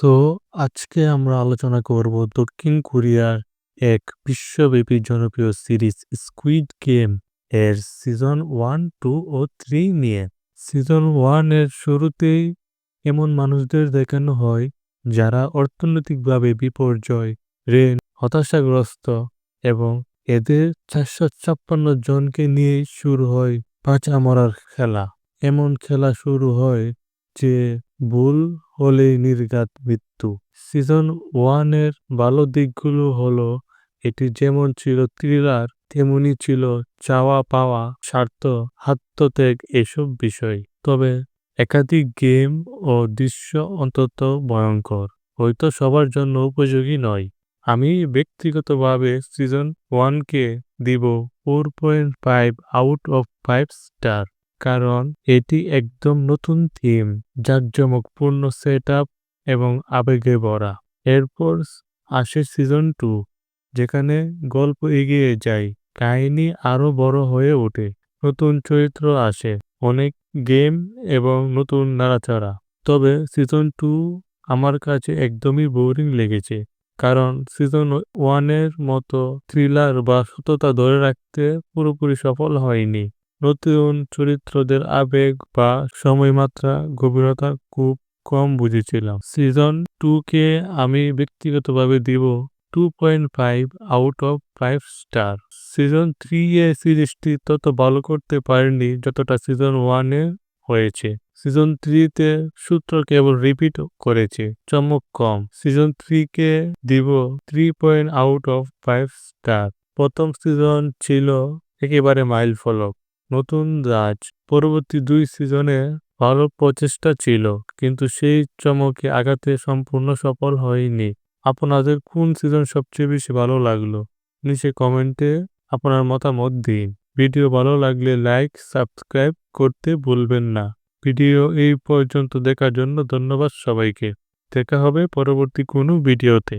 So আজকে আমরা আলোচনা করব দক্ষিণ কোরিয়ার এক বিশ্বব্যাপী জনপ্রিয় সিরিজ স্কুইড গেম এর সিজন ওয়ান টু ও থ্রি নিয়ে। সিজন ওয়ানের শুরুতেই এমন মানুষদের দেখানো হয় যারা অর্থনৈতিকভাবে বিপর্যয়, ঋণ, হতাশাগ্রস্ত এবং এদের চারশো ছাপ্পান্ন জনকে নিয়ে শুরু হয় পাঁচা মরার খেলা। এমন খেলা শুরু হয় যে ভুল হলেই নির্ঘাত মৃত্যু। সিজন ওয়ানের ভালো দিকগুলো হলো, এটি যেমন ছিল থ্রিলার তেমনি ছিল চাওয়া পাওয়া স্বার্থ আত্মত্যাগ এসব বিষয়। তবে একাধিক গেম ও দৃশ্য অন্তত ভয়ঙ্কর, হয়তো সবার জন্য উপযোগী নয়। আমি ব্যক্তিগতভাবে সিজন ওয়ানকে দিব four point five out of five star কারণ এটি একদম নতুন থিম জাঁকজমকপূর্ণ সেট আপ এবং আবেগে ভরা। এরপর আসে সিজন টু, যেখানে গল্প এগিয়ে যায়, কাহিনী আরও বড় হয়ে ওঠে, নতুন চরিত্র আসে, অনেক গেম এবং নতুন নাড়াচাড়া। তবে সিজন টু আমার কাছে একদমই বোরিং লেগেছে, কারণ সিজন ওয়ানের মতো থ্রিলার বা সততা ধরে রাখতে পুরোপুরি সফল হয়নি। নতুন চরিত্রদের আবেগ বা সময়মাত্রা গভীরতা খুব কম বুঝেছিলাম। সিজন টু কে আমি ব্যক্তিগতভাবে দিব two point five out of five star season three এ সিরিজটি তত ভালো করতে পারেনি যতটা সিজন ওয়ানে হয়েছে। সিজন থ্রিতে সূত্র কেবল রিপিট করেছে, চমক কম। সিজন থ্রিকে দিব three point out of five star প্রথম সিজন ছিল একেবারে মাইল ফলক। নতুন রাজ। পরবর্তী দুই সিজনে ভালো প্রচেষ্টা ছিল, কিন্তু সেই চমকে আঘাতে সম্পূর্ণ সফল হয়নি। আপনাদের কোন সিজন সবচেয়ে বেশি ভালো লাগল? নিচে কমেন্টে আপনার মতামত দিন। ভিডিও ভালো লাগলে লাইক, সাবস্ক্রাইব করতে ভুলবেন না। ভিডিও এই পর্যন্ত দেখার জন্য ধন্যবাদ সবাইকে। দেখা হবে পরবর্তী কোনো ভিডিওতে।